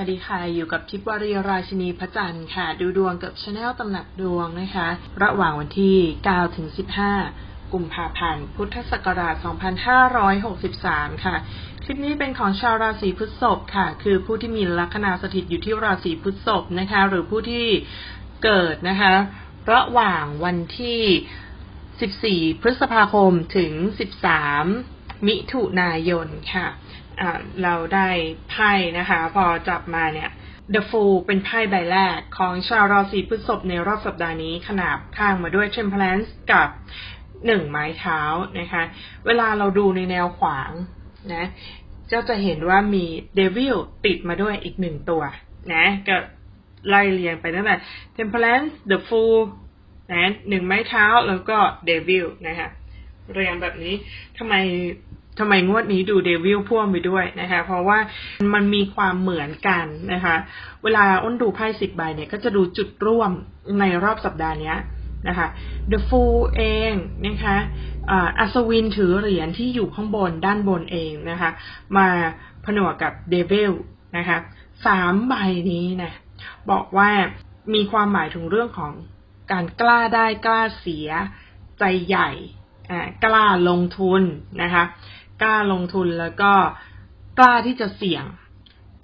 วัสดีค่ะ อยู่กับทิพย์วรีราชินีพระจันทร์ค่ะ ดูดวงกับชาแนลตำหนักดวงนะคะ ระหว่างวันที่ 9 ถึง 15 กุมภาพันธ์ พุทธศักราช 2563 ค่ะ คลิปนี้เป็นของชาวราศีพฤษภค่ะ คือผู้ที่มีลัคนาสถิตอยู่ที่ราศีพฤษภนะคะ หรือผู้ที่เกิดนะคะ ระหว่างวันที่ 14 พฤษภาคม ถึง 13 มิถุนายนค่ะอ่าเราได้ไพ่นะคะ พอจับมาเนี่ย The Fool เป็นไพ่ใบแรกของชาวราศีพฤษภในรอบสัปดาห์นี้ขนาบข้างมาด้วย Temperance กับหนึ่งไม้เท้านะคะ เวลาเราดูในแนวขวางนะก็จะเห็นว่ามี Devil ติดมาด้วยอีกหนึ่งตัวนะก็ไล่เรียงไปตั้งแต่ Temperance The Fool นะหนึ่งไม้เท้าแล้วก็ Devil นะคะเรียงแบบนี้ทำไม ทำไมงวดนี้ดูเดวิลพ่วงไปด้วยนะคะ เพราะว่ามันมีความเหมือนกันนะคะ เวลาอ้นดูไพ่สิบใบเนี่ย ก็จะดูจุดร่วมในรอบสัปดาห์นี้นะคะ The Fool เองนะคะอัศวินถือเหรียญที่อยู่ข้างบนด้านบนเองนะคะ มาผนวกกับเดวิลนะคะสามใบนี้นะบอกว่ามีความหมายถึงเรื่องของการกล้าได้กล้าเสียใจใหญ่กล้าลงทุนนะคะ กล้าลงทุนแล้วก็กล้าที่จะเสี่ยง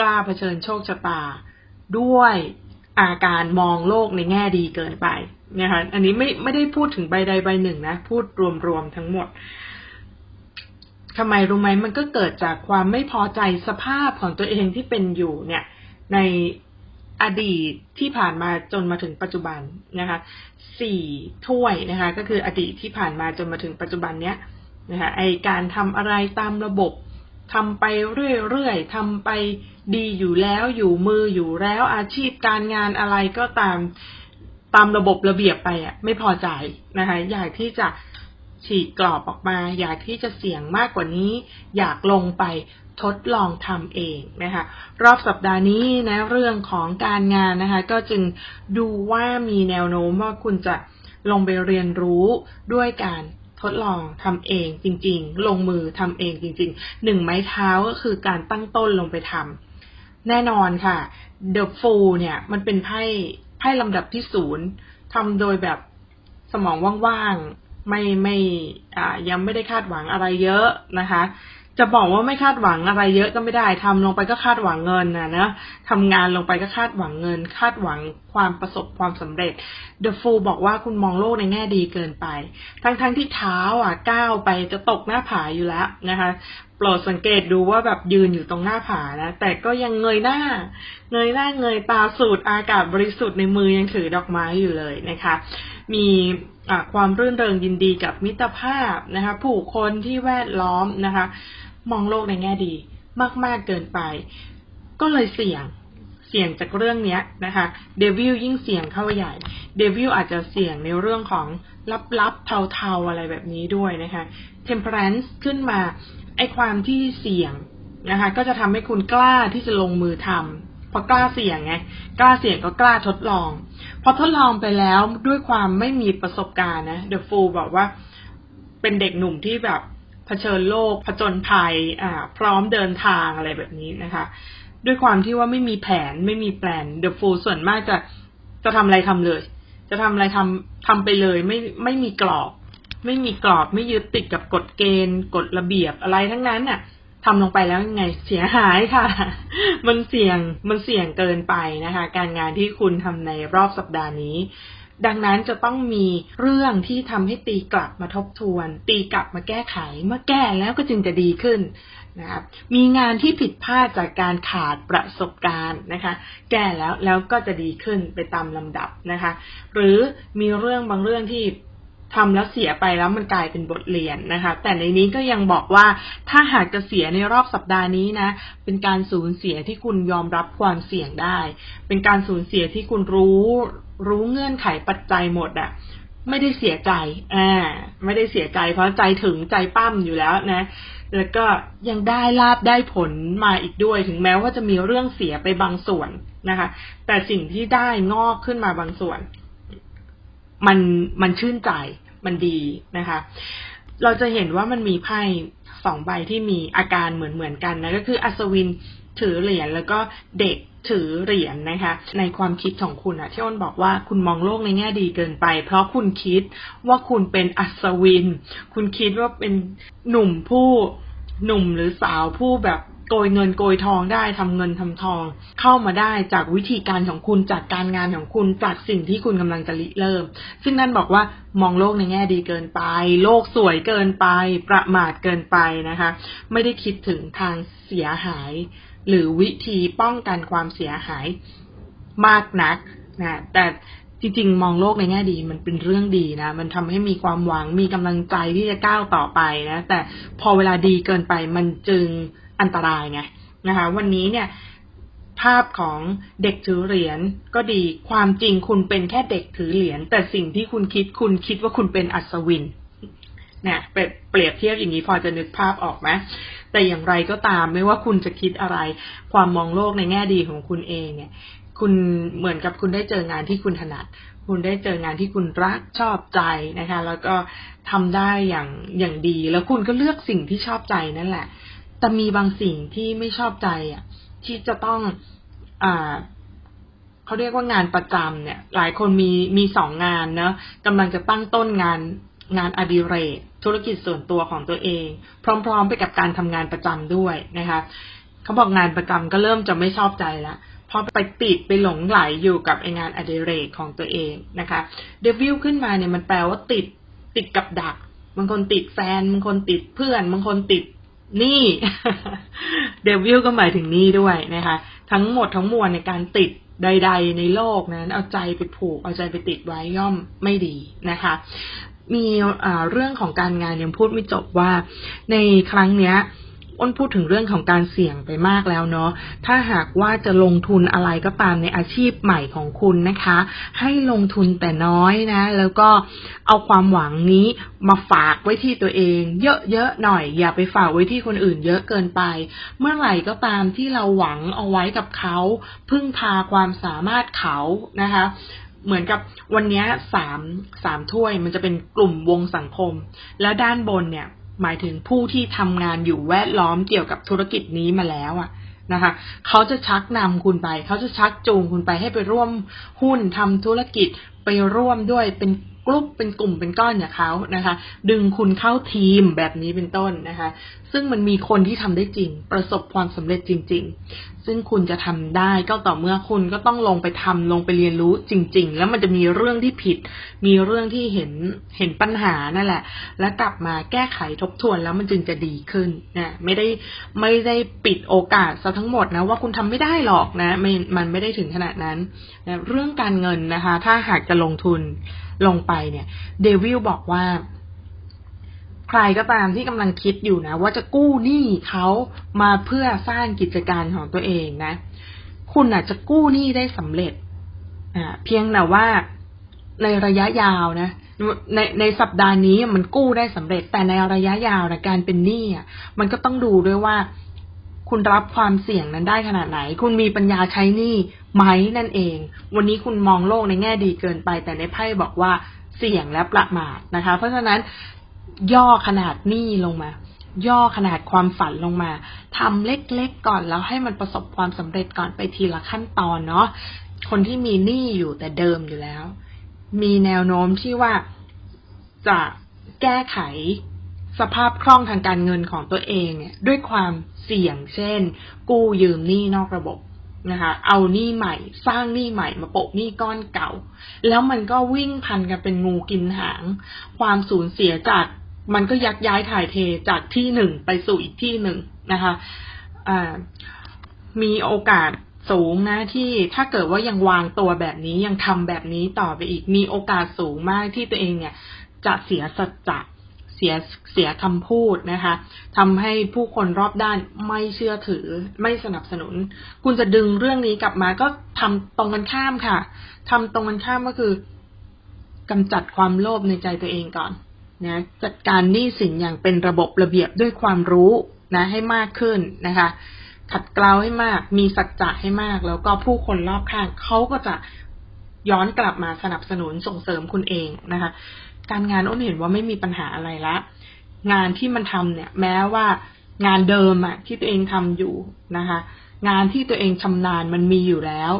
กล้าเผชิญโชคชะตา ด้วยอาการมองโลกในแง่ดีเกินไปนะคะอันนี้ไม่ไม่ได้พูดถึงใบใดใบหนึ่งนะ พูดรวมๆทั้งหมดทำไมรู้ไหมมันก็เกิดจากความไม่พอใจสภาพของตัวเองที่เป็นอยู่เนี่ย ในอดีตที่ผ่านมาจนมาถึงปัจจุบันนะคะสี่ถ้วยนะคะ ก็คืออดีตที่ผ่านมาจนมาถึงปัจจุบันเนี้ย นะคะไอการทำอะไรตามระบบทำไปเรื่อยๆทำไปดีอยู่แล้วอยู่มืออยู่แล้วอาชีพการงานอะไรก็ตามตามระบบระเบียบไปอะ ไม่พอใจนะคะอยากที่จะฉีกกรอบออกมา อยากที่จะเสี่ยงมากกว่านี้ อยากลงไปทดลองทำเองนะคะรอบสัปดาห์นี้นะเรื่องของการงานนะคะ ก็จึงดูว่ามีแนวโน้มว่าคุณจะลงไปเรียนรู้ด้วยการ ทดลองทำเองจริง ๆ ลงมือทำเองจริงๆหนึ่งไม้เท้าก็คือการตั้งต้นลงไปทำแน่นอนค่ะ The Fool เนี่ย มันเป็นไพ่ไพ่ลำดับที่ศูนย์ทำโดยแบบสมองว่างๆ ไม่ไม่อ่ายังไม่ได้คาดหวังอะไรเยอะนะคะ จะบอกว่าไม่คาดหวังอะไรเยอะก็ไม่ได้ทำลงไปก็คาดหวังเงินนะนะทำงานลงไปก็คาดหวังเงิน คาดหวังความประสบความสำเร็จ The Fool บอกว่าคุณมองโลกในแง่ดีเกินไป ทั้งๆทที่เท้าอะก้าวไปจะตกหน้าผาอยู่แล้วนะคะโปรดสังเกตดูว่าแบบยืนอยู่ตรงหน้าผานะแต่ก็ยังเงยหน้า เงยหน้าเงยตาสูดอากาศบริสุทธิ์ในมือยังถือดอกไม้อยู่เลยนะคะ มีความรื่นเริงยินดีกับมิตรภาพนะคะผู้คนที่แวดล้อมนะคะ มองโลกในแง่ดีมาก ๆเกินไป ก็เลยเสี่ยงเสี่ยงจากเรื่องนี้นะคะเดวิลยิ่งเสี่ยงเข้าใหญ่เดวิลอาจจะเสี่ยงในเรื่องของลับๆเทาๆอะไรแบบนี้ด้วยนะคะ temperance ขึ้นมาไอความที่เสี่ยงนะคะก็จะทำให้คุณกล้าที่จะลงมือทำ พอกล้าเสี่ยงไงกล้าเสี่ยงก็กล้าทดลอง พอทดลองไปแล้วด้วยความไม่มีประสบการณ์นะ The Fool บอกว่าเป็นเด็กหนุ่มที่แบบเผชิญโลกผจญภัยอ่าพร้อมเดินทางอะไรแบบนี้นะคะ ด้วยความที่ว่าไม่มีแผนไม่มีแปลน The Fool ส่วนมากจะจะทำอะไรทำเลย จะทำอะไรทำทำไปเลยไม่ไม่มีกรอบ ไม่มีกรอบไม่ยึดติดกับกฎเกณฑ์กฎระเบียบอะไรทั้งนั้นน่ะ ทำลงไปแล้วยังไงเสียหายค่ะ มันเสี่ยงมันเสี่ยงเกินไปนะคะ การงานที่คุณทำในรอบสัปดาห์นี้ ดังนั้นจะต้องมีเรื่องที่ทำให้ตีกลับมาทบทวน ตีกลับมาแก้ไข เมื่อแก้แล้วก็จึงจะดีขึ้นนะครับมีงานที่ผิดพลาดจากการขาดประสบการณ์นะคะ แก้แล้วแล้วก็จะดีขึ้นไปตามลำดับนะคะ หรือมีเรื่องบางเรื่องที่ ทำแล้วเสียไปแล้วมันกลายเป็นบทเรียนนะคะ แต่ในนี้ก็ยังบอกว่าถ้าหากจะเสียในรอบสัปดาห์นี้นะ เป็นการสูญเสียที่คุณยอมรับความเสี่ยงได้ เป็นการสูญเสียที่คุณรู้รู้เงื่อนไขปัจจัยหมดอะไม่ได้เสียใจ อ่า ไม่ได้เสียใจ เพราะใจถึงใจปั้มอยู่แล้วนะ แล้วก็ยังได้ลาบได้ผลมาอีกด้วย ถึงแม้ว่าจะมีเรื่องเสียไปบางส่วนนะคะ แต่สิ่งที่ได้งอกขึ้นมาบางส่วน มันมันชื่นใจ มันดีนะคะ เราจะเห็นว่ามันมีไพ่สองใบที่มีอาการเหมือนเหมือนๆกันนะก็คืออัศวินถือเหรียญแล้วก็เด็กถือเหรียญนะคะ ในความคิดของคุณอะที่อ้นบอกว่าคุณมองโลกในแง่ดีเกินไป เพราะคุณคิดว่าคุณเป็นอัศวิน คุณคิดว่าเป็นหนุ่มผู้หนุ่มหรือสาวผู้แบบ โกยเงินโกยทองได้ทำเงินทำทอง เข้ามาได้จากวิธีการของคุณจากการงานของคุณจากสิ่งที่คุณกำลังจะริเริ่ม ซึ่งนั่นบอกว่ามองโลกในแง่ดีเกินไป โลกสวยเกินไป ประมาทเกินไปนะคะ ไม่ได้คิดถึงทางเสียหาย หรือวิธีป้องกันความเสียหายมากนักนะแต่จริงๆ มองโลกในแง่ดีมันเป็นเรื่องดีนะ มันทำให้มีความหวังมีกำลังใจที่จะก้าวต่อไปนะ แต่พอเวลาดีเกินไปมันจึง อันตรายไงนะคะ วันนี้เนี่ยภาพของเด็กถือเหรียญก็ดีความจริงคุณเป็นแค่เด็กถือเหรียญแต่สิ่งที่คุณคิดคุณคิดว่าคุณเป็นอัศวินเนี่ยเปรียบเทียบอย่างนี้พอจะนึกภาพออกไหมแต่อย่างไรก็ตามไม่ว่าคุณจะคิดอะไร ความมองโลกในแง่ดีของคุณเองเนี่ย คุณเหมือนกับคุณได้เจองานที่คุณถนัด คุณได้เจองานที่คุณรักชอบใจนะคะ แล้วก็ทำได้อย่างอย่างดี แล้วคุณก็เลือกสิ่งที่ชอบใจนั่นแหละ แต่มีบางสิ่งที่ไม่ชอบใจอะ ที่จะต้อง อ่าเขาเรียกว่างานประจำเนี่ย หลายคนมีมีสองงานเนอะกำลังจะตั้งต้นงานงานอดิเรกธุรกิจส่วนตัวของตัวเอง พร้อม ๆ ไปกับการทำงานประจำด้วยนะคะเขาบอกงานประจำก็เริ่มจะไม่ชอบใจล้วพอไปติดไปหลงไหลอยู่กับไองานอดิเรกของตัวเองนะคะเดวิลขึ้นมาเนี่ยมันแปลว่าติดติดกับดักบางคนติดแฟนบางคนติดเพื่อนบางคนติด นี้เดวิลก็หมายถึงหนี้ด้วยนะคะ ทั้งหมดทั้งมวลในการติดใด ๆ ในโลกนั้น เอาใจไปผูก เอาใจไปติดไว้ย่อมไม่ดีนะคะ มีเรื่องของการงานยังพูดไม่จบว่าในครั้งเนี้ย อ้นพูดถึงเรื่องของการเสี่ยงไปมากแล้วเนาะ ถ้าหากว่าจะลงทุนอะไรก็ตามในอาชีพใหม่ของคุณนะคะ ให้ลงทุนแต่น้อยนะ แล้วก็เอาความหวังนี้มาฝากไว้ที่ตัวเอง เยอะๆหน่อย อย่าไปฝากไว้ที่คนอื่นเยอะเกินไป เมื่อไหร่ก็ตามที่เราหวังเอาไว้กับเขาพึ่งพาความสามารถเขานะคะเหมือนกับวันนี้สามสามถ้วยมันจะเป็นกลุ่มวงสังคม แล้วด้านบนเนี่ย หมายถึงผู้ที่ทำงานอยู่แวดล้อมเกี่ยวกับธุรกิจนี้มาแล้วอะนะคะ เขาจะชักนำคุณไป เขาจะชักจูงคุณไปให้ไปร่วมหุ้นทำธุรกิจไปร่วมด้วยเป็น กลุ่มเป็นกลุ่มเป็นก้อนอย่างเขานะคะ ดึงคุณเข้าทีมแบบนี้เป็นต้นนะคะ ซึ่งมันมีคนที่ทำได้จริง ประสบความสำเร็จจริง ๆ ซึ่งคุณจะทำได้ก็ต่อเมื่อคุณก็ต้องลงไปทำลงไปเรียนรู้จริง ๆ แล้วมันจะมีเรื่องที่ผิด มีเรื่องที่เห็นเห็นปัญหานั่นแหละ แล้วกลับมาแก้ไขทบทวนแล้วมันจึงจะดีขึ้นนะไม่ได้ไม่ได้ปิดโอกาสซะทั้งหมดนะว่าคุณทำไม่ได้หรอกนะม่มันไม่ได้ถึงขนาดนั้นนะเรื่องการเงินนะคะ ถ้าหากจะลงทุนลงไปเนี่ย เดวิลบอกว่า ใครก็ตามที่กำลังคิดอยู่นะ ว่าจะกู้หนี้เขามาเพื่อสร้างกิจการของตัวเองนะ คุณอาจจะกู้หนี้ได้สำเร็จอ่าเพียงแต่ว่าในระยะยาวนะในในสัปดาห์นี้มันกู้ได้สำเร็จแต่ในระยะยาวนะการเป็นหนี้อะมันก็ต้องดูด้วยว่า คุณรับความเสี่ยงนั้นได้ขนาดไหน คุณมีปัญญาใช้หนี้ไหมนั่นเอง วันนี้คุณมองโลกในแง่ดีเกินไป แต่ในไพ่บอกว่าเสี่ยงและประมาทนะคะ เพราะฉะนั้นย่อขนาดหนี้ลงมา ย่อขนาดความฝันลงมาทำเล็กๆก่อนแล้วให้มันประสบความสำเร็จก่อนไปทีละขั้นตอนเนาะคนที่มีหนี้อยู่แต่เดิมอยู่แล้ว มีแนวโน้มที่ว่าจะแก้ไข สภาพคล่องทางการเงินของตัวเองเนี่ยด้วยความเสี่ยงเช่น กู้ยืมหนี้นอกระบบนะคะ เอาหนี้ใหม่ สร้างหนี้ใหม่มาโปะหนี้ก้อนเก่า แล้วมันก็วิ่งพันกันเป็นงูกินหาง ความสูญเสียจากมันก็ยักย้ายถ่ายเทจากที่หนึ่งไปสู่อีกที่หนึ่งนะคะอ่ามีโอกาสสูงนะที่ถ้าเกิดว่ายังวางตัวแบบนี้ยังทำแบบนี้ต่อไปอีก มีโอกาสสูงมากที่ตัวเองเนี่ย จะเสียสัจจะ สียเสียคำพูดนะคะทำให้ผู้คนรอบด้านไม่เชื่อถือ ไม่สนับสนุน คุณจะดึงเรื่องนี้กลับมาก็ทำตรงกันข้ามค่ะทำตรงกันข้ามก็คือกำจัดความโลภในใจตัวเองก่อนนะจัดการหนี้สินอย่างเป็นระบบระเบียบด้วยความรู้นะให้มากขึ้นนะคะขัดเกลาให้มาก มีสัจจะให้มาก แล้วก็ผู้คนรอบข้างเขาก็จะย้อนกลับมาสนับสนุนส่งเสริมคุณเองนะคะ การงานอ้นเห็นว่าไม่มีปัญหาอะไรละ งานที่มันทำเนี่ย แม้ว่างานเดิมอะที่ตัวเองทำอยู่นะคะ งานที่ตัวเองชำนาญมันมีอยู่แล้ว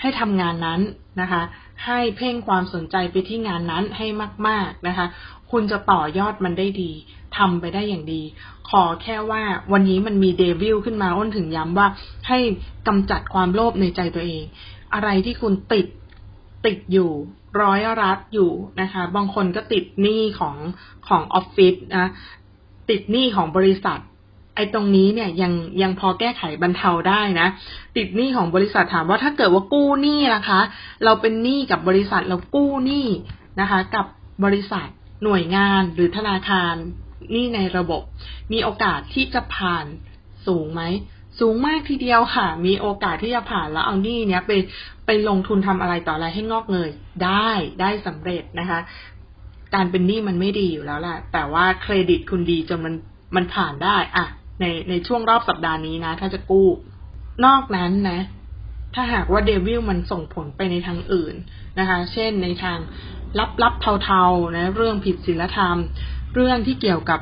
ให้ทำงานนั้นนะคะ ให้เพ่งความสนใจไปที่งานนั้นให้มาก ๆนะคะ คุณจะต่อยอดมันได้ดีทำไปได้อย่างดี ขอแค่ว่าวันนี้มันมีเดวิลขึ้นมาอ้นถึงย้ำว่าให้กำจัดความโลภในใจตัวเอง อะไรที่คุณติด ติดอยู่ร้อยรัดอยู่นะคะ บางคนก็ติดหนี้ของของออฟฟิศนะติดหนี้ของบริษัท ไอ้ตรงนี้เนี่ยยังยังพอแก้ไขบรรเทาได้นะ ติดหนี้ของบริษัทถามว่าถ้าเกิดว่ากู้หนี้ล่ะคะ เราเป็นหนี้กับบริษัทเรากู้หนี้นะคะ กับบริษัทหน่วยงานหรือธนาคารหนี้ในระบบ มีโอกาสที่จะผ่านสูงไหม สูงมากทีเดียวค่ะ มีโอกาสที่จะผ่านแล้วเอานี้เนี้ยไปไปลงทุนทำอะไรต่ออะไรให้งอกเงยได้ได้สำเร็จนะคะ การเป็นหนี้มันไม่ดีอยู่แล้วแหละแต่ว่าเครดิตคุณดีจนมันมันผ่านได้อะในในช่วงรอบสัปดาห์นี้นะ ถ้าจะกู้ นอกนั้นนะ ถ้าหากว่าเดวิลมันส่งผลไปในทางอื่นนะคะ เช่นในทางลับลับเทาๆนะเรื่องผิดศีลธรรม เรื่องที่เกี่ยวกับ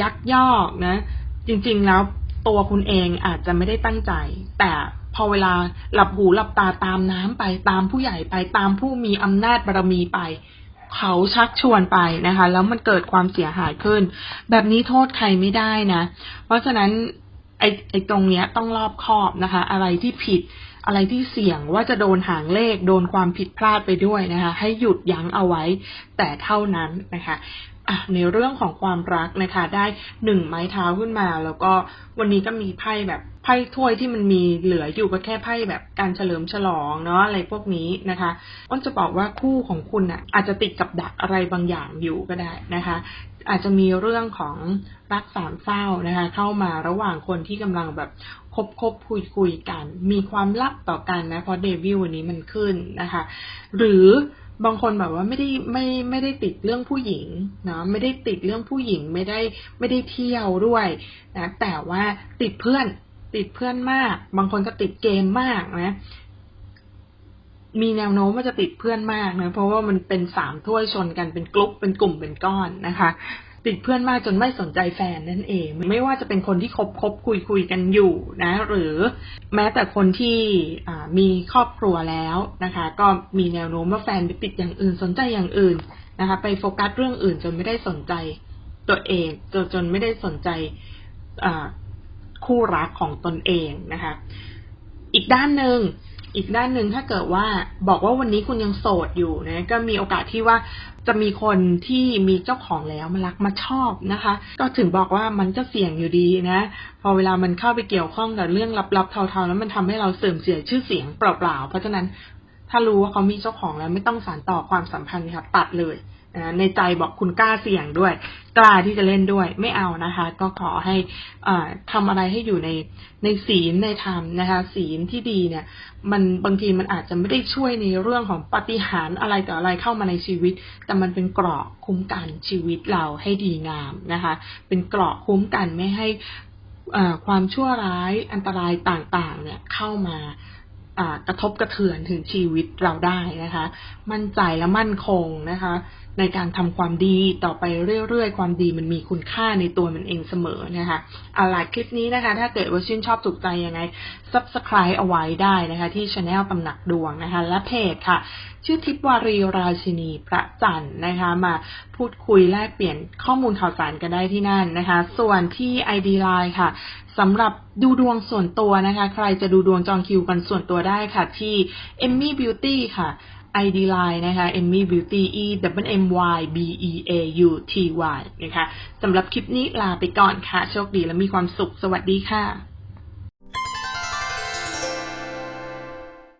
ยักยอกนะ จริง ๆแล้ว ตัวคุณเองอาจจะไม่ได้ตั้งใจ แต่พอเวลาหลับหูหลับตาตามน้ำไปตามผู้ใหญ่ไปตามผู้มีอำนาจบารมีไป เขาชักชวนไปนะคะ แล้วมันเกิดความเสียหายขึ้น แบบนี้โทษใครไม่ได้นะ เพราะฉะนั้นไอ้ไอ้ตรงเนี้ยต้องรอบคอบนะคะ อะไรที่ผิด อะไรที่เสี่ยงว่าจะโดนหางเลข โดนความผิดพลาดไปด้วยนะคะ ให้หยุดยั้งเอาไว้แต่เท่านั้นนะคะในเรื่องของความรักนะคะ ได้หนึ่งไม้เท้าขึ้นมา แล้วก็วันนี้ก็มีไพ่แบบไพ่ถ้วยที่มันมีเหลืออยู่ก็แค่ไพ่แบบการเฉลิมฉลองเนาะอะไรพวกนี้นะคะอ้นจะบอกว่าคู่ของคุณอะ อาจจะติดกับดักอะไรบางอย่างอยู่ก็ได้นะคะ อาจจะมีเรื่องของรักสามเศร้านะคะ เข้ามาระหว่างคนที่กำลังแบบ คบคบคุยคุยกัน มีความลับต่อกันนะเพราะเดวิลวันนี้มันขึ้นนะคะ หรือบางคนแบบว่าไม่ได้ไม่ไม่ได้ติดเรื่องผู้หญิงนะไม่ได้ติดเรื่องผู้หญิงไม่ได้ไม่ได้เที่ยวด้วยนะแต่ว่าติดเพื่อนติดเพื่อนมาก บางคนก็ติดเกมมากนะมีแนวโน้มว่าจะติดเพื่อนมากนะเพราะว่ามันเป็นสามถ้วยชนกันเป็นกลุ่มเป็นกลุ่มเป็นก้อนนะคะ ติดเพื่อนมากจนไม่สนใจแฟนนั่นเอง ไม่ว่าจะเป็นคนที่คบคบคุยคุยกันอยู่นะ หรือแม้แต่คนที่มีครอบครัวแล้วนะคะ ก็มีแนวโน้มว่าแฟนไปติดอย่างอื่นสนใจอย่างอื่นนะคะ ไปโฟกัสเรื่องอื่นจนไม่ได้สนใจตัวเองจนจนไม่ได้สนใจคู่รักของตนเองนะคะ อีกด้านหนึ่งอีกด้านหนึ่งถ้าเกิดว่าบอกว่าวันนี้คุณยังโสดอยู่นะก็มีโอกาสที่ว่า จะมีคนที่มีเจ้าของแล้วมารักมาชอบนะคะ ก็ถึงบอกว่ามันก็เสี่ยงอยู่ดีนะ พอเวลามันเข้าไปเกี่ยวข้องกับเรื่องลับๆเทาๆ แล้วมันทำให้เราเสื่อมเสียชื่อเสียงเปล่าๆ เพราะฉะนั้นถ้ารู้ว่าเขามีเจ้าของแล้วไม่ต้องสานต่อความสัมพันธ์ค่ะตัดเลย ในใจบอกคุณกล้าเสี่ยงด้วย กล้าที่จะเล่นด้วยไม่เอานะคะ ก็ขอให้อ่าทำอะไรให้อยู่ในในศีลในธรรมนะคะ ศีลที่ดีเนี่ย มันบางทีมันอาจจะไม่ได้ช่วยในเรื่องของปฏิหารอะไรต่ออะไรเข้ามาในชีวิต แต่มันเป็นเกราะคุ้มกันชีวิตเราให้ดีงามนะคะ เป็นเกราะคุ้มกันไม่ให้ความชั่วร้ายอันตรายต่างๆ เนี่ยเข้ามากระทบกระเทือนถึงชีวิตเราได้นะคะ มั่นใจและมั่นคงนะคะในการทำความดีต่อไปเรื่อยๆ ความดีมันมีคุณค่าในตัวมันเองเสมอนะคะเอาล่ะคลิปนี้นะคะ ถ้าเกิดว่าชื่นชอบถูกใจยังไง subscribe เอาไว้ได้นะคะ ที่ช anel ตำหนักดวงนะคะ และเพจค่ะ ชื่อทิพวารีราชินีพระจันทร์นะคะ มาพูดคุยแลกเปลี่ยนข้อมูลข่าวสารกันได้ที่นั่นนะคะ ส่วนที่ ID Line ค่ะสำหรับดูดวงส่วนตัวนะคะ ใครจะดูดวงจองคิวกันส่วนตัวได้ค่ะ ที่ Emmy Beauty ค่ะ ID Line นะคะ Emmy Beauty E W M Y B E A U T Y นะคะสำหรับคลิปนี้ลาไปก่อนค่ะ โชคดีและมีความสุข สวัสดีค่ะ